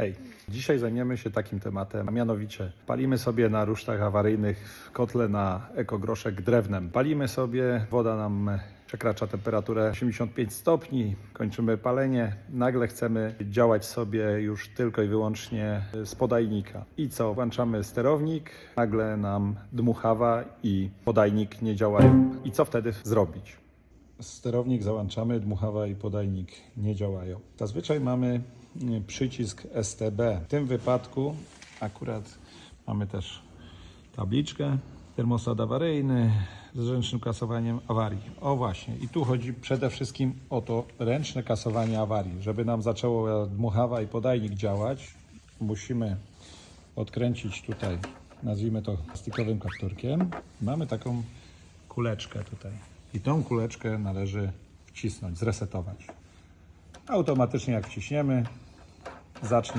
Hej, dzisiaj zajmiemy się takim tematem, a mianowicie palimy sobie na rusztach awaryjnych w kotle na ekogroszek drewnem. Palimy sobie, woda nam przekracza temperaturę 85 stopni, kończymy palenie, nagle chcemy działać sobie już tylko i wyłącznie z podajnika. I co? Włączamy sterownik, nagle nam dmuchawa i podajnik nie działają. I co wtedy zrobić? Sterownik załączamy, dmuchawa i podajnik nie działają. Zazwyczaj mamy przycisk STB. W tym wypadku akurat mamy też tabliczkę termostat awaryjny z ręcznym kasowaniem awarii. O właśnie, i tu chodzi przede wszystkim o to ręczne kasowanie awarii. Żeby nam zaczęło dmuchawa i podajnik działać, musimy odkręcić tutaj, nazwijmy to plastikowym kapturkiem. Mamy taką kuleczkę tutaj. I tą kuleczkę należy wcisnąć, zresetować. Automatycznie jak wciśniemy, zacznie